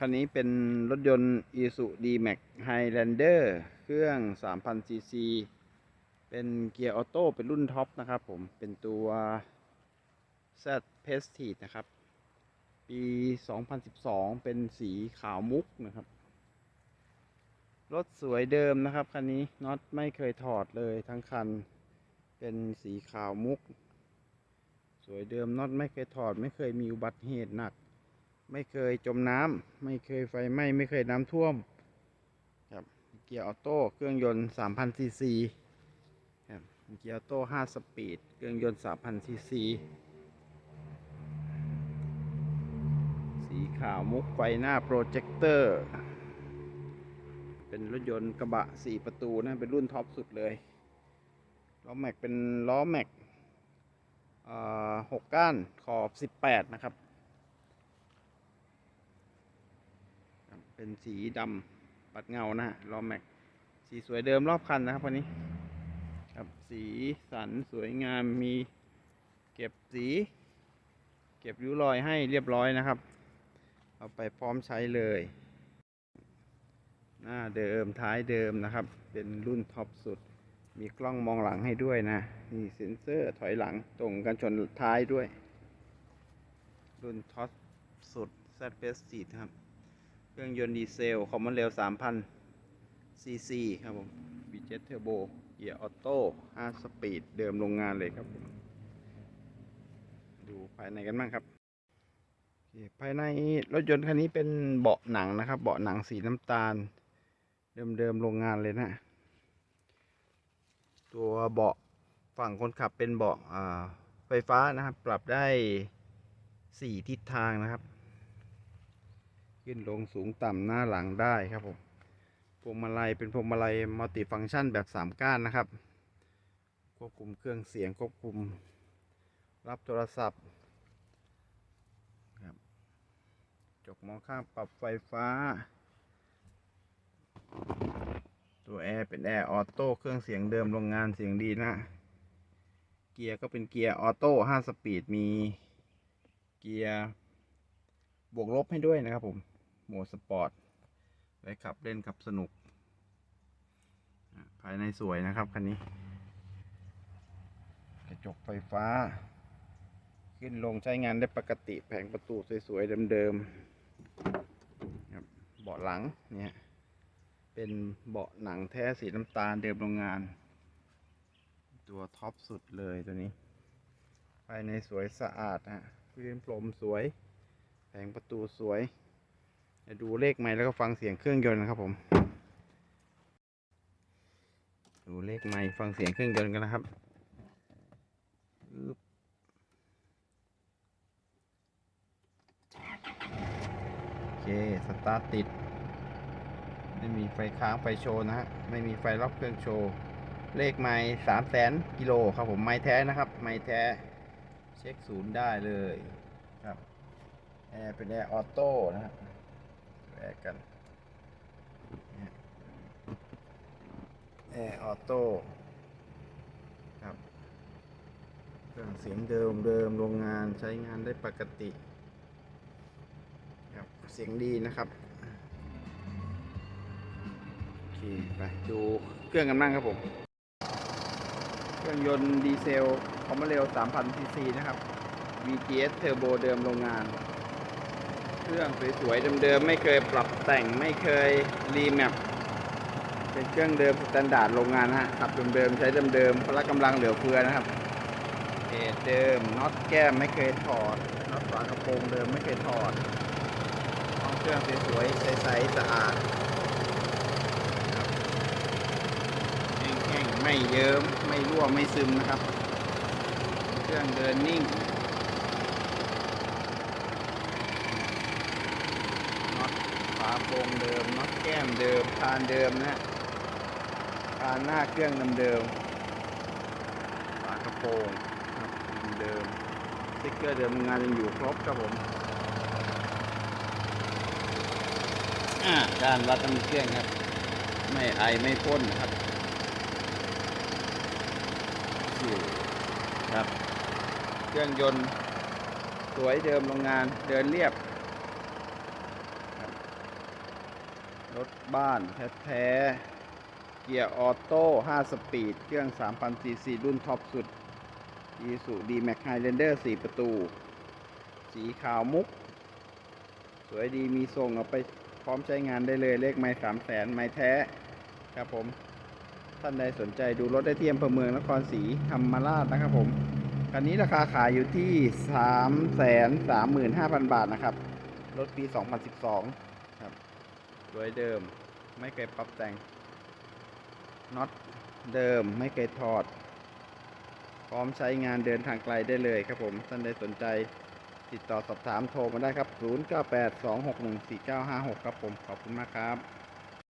คันนี้เป็นรถยนต์ Isuzu D-Max Highlander เครื่อง 3,000ซีซีเป็นเกียร์ออโต้เป็นรุ่นท็อปนะครับผม เป็นตัว Z Prestige นะครับ ปี 2012 เป็นสีขาวมุกนะครับ รถสวยเดิมนะครับ คันนี้น็อตไม่เคยถอดเลยทั้งคัน เป็นสีขาวมุก สวยเดิมน็อตไม่เคยถอด ไม่เคยมีอุบัติเหตุหนัก ไม่เคยจมน้ำไม่เคยไฟไหม้ไม่เคยน้ำท่วมครับเกียร์ออโต้เครื่องยนต์ 3,000ซีซีครับเกียร์ออโต้5สปีดเครื่องยนต์ 3,000ซีซีสีขาวมุกไฟหน้าโปรเจคเตอร์ เป็นรถยนต์กระบะ 4 ประตูนะ เป็นรุ่นท็อปสุดเลยล้อแม็กเป็นล้อแม็กเอ่อ6ก้านขอบ 18 นะครับ ครับ เป็นสีดำปัดเงานะฮะล้อแม็ก สีสวยเดิมรอบคันนะครับวันนี้ ครับสีสันสวยงามมีเก็บสี เก็บริ้วรอยให้เรียบร้อยนะครับ เอาไปพร้อมใช้เลย หน้าเดิมท้ายเดิมนะครับ เป็นรุ่นท็อปสุด มีกล้องมองหลังให้ด้วยนะนี่เซ็นเซอร์ถอยหลังตรงกันชนท้ายด้วย รุ่นท็อปสุด z p s 4ครับ เครื่องยนต์ดีเซล คอมมอนเร็ว3,000ซีซีครับผม B7 Turbo เกียร์ออโต้5สปีด เดิมโรงงานเลยครับผม ดูภายในกันบ้างครับ ภายในรถยนต์คันนี้เป็นเบาะหนังนะครับ เบาะหนังสีน้ำตาล เดิมๆโรงงานเลยนะ ตัวเบาะฝั่งคนขับเป็นเบาะไฟฟ้านะครับ ปรับได้ 4 ทิศทางนะครับ ขึ้นลงสูงต่ำหน้าหลังได้ครับผมพวงมาลัยเป็นพวงมาลัยมัลติฟังก์ชันแบบ 3 ก้านนะครับ ควบคุมเครื่องเสียงควบคุม รับโทรศัพท์ครับจกมองข้างปรับไฟฟ้า ตัวแอร์เป็นแอร์ออโต้เครื่องเสียงเดิมโรงงานเสียงดีนะเกียร์ก็เป็นเกียร์ออโต้5สปีดมีเกียร์บวกลบให้ด้วยนะครับผม โหมดสปอร์ต ไว้ขับเล่นขับสนุก ภายในสวยนะครับคันนี้ กระจกไฟฟ้า ขึ้นลงใช้งานได้ปกติแผงประตูสวยๆเดิมๆครับเบาะหลังเนี่ยเป็นเบาะหนังแท้สีน้ำตาลเดิมโรงงาน ตัวท็อปสุดเลยตัวนี้ ภายในสวยสะอาดนะฮะพื้นพรมสวย แผงประตูสวย ดูเลขไม้แล้วก็ฟังเสียงเครื่องยนต์นะครับผม ดูเลขไม้ฟังเสียงเครื่องยนต์กันนะครับอึ๊บโอเค สตาร์ทติด ไม่มีไฟค้างไฟโชว์นะฮะ ไม่มีไฟล็อกเครื่องโชว์ เลขไม้สามแสนกิโลครับผม ไม้แท้นะครับ ไม้แท้ เช็คศูนย์ได้เลยครับ แอร์เป็นแอร์ออโต้นะครับ แอร์กันเนี่ยแอร์ออโต้ครับเครื่องเสียงเดิมเดิมโรงงานใช้งานได้ปกติครับเสียงดีนะครับโอเคไปดูเครื่องกันบ้างครับผม เครื่องยนต์ดีเซลคอมมเร็ว3,000ซีซีนะครับ VGS Turbo เดิมโรงงาน เครื่องสวยๆเดิมๆไม่เคยปรับแต่งไม่เคยรีแมปเป็นเครื่องเดิมสแตนดาร์ดโรงงานฮะขับเดิมๆใช้เดิมๆพละกำลังเหลือเฟือนะครับเอเดิมน็อตแก้มไม่เคยถอดน็อตฝากระโปรงเดิมไม่เคยถอดห้องเครื่องสวยๆใสๆสะอาดแห้งๆไม่เยิ้มไม่รั่วไม่ซึมนะครับ เครื่องเดินนิ่ง น็อตฝา โปรงเดิมน็อตแก้มเดิมคานเดิมนะคานหน้าเครื่องเดิมๆฝากระโปรงครับเดิมสติ๊กเกอร์เดิมงานยังอยู่ครบครับผมอ่าด้านวัดน้ำเครื่องครับ ไม่ไอไม่พ่นครับอยู่ครับ เครื่องยนต์สวยเดิมโรงงานเดินเรียบ รถบ้านแท้ๆ เกียร์ออโต้ 5 สปีด เครื่อง 3,000 ซีซี รุ่นท็อปสุด อีสุดีแม็กไฮเลนเดอร์ 4 ประตู สีขาวมุก สวยดีมีทรงเอาไปพร้อมใช้งานได้เลย เลขไม่สามแสนไม่แท้ ครับผม ท่านใดสนใจดูรถได้ที่อำเภอเมืองนครศรีธรรมราชนะครับผม คันนี้ราคาขายอยู่ที่ 3 3 5 0 0 0 บาทนะครับ รถปี 2012 สวยเดิม ไม่เคยปรับแต่งน็อตเดิมไม่เคยถอด พร้อมใช้งานเดินทางไกลได้เลยครับผมท่านใดสนใจติดต่อสอบถามโทรมาได้ครับ 0982614956 ครับผม ขอบคุณมากครับ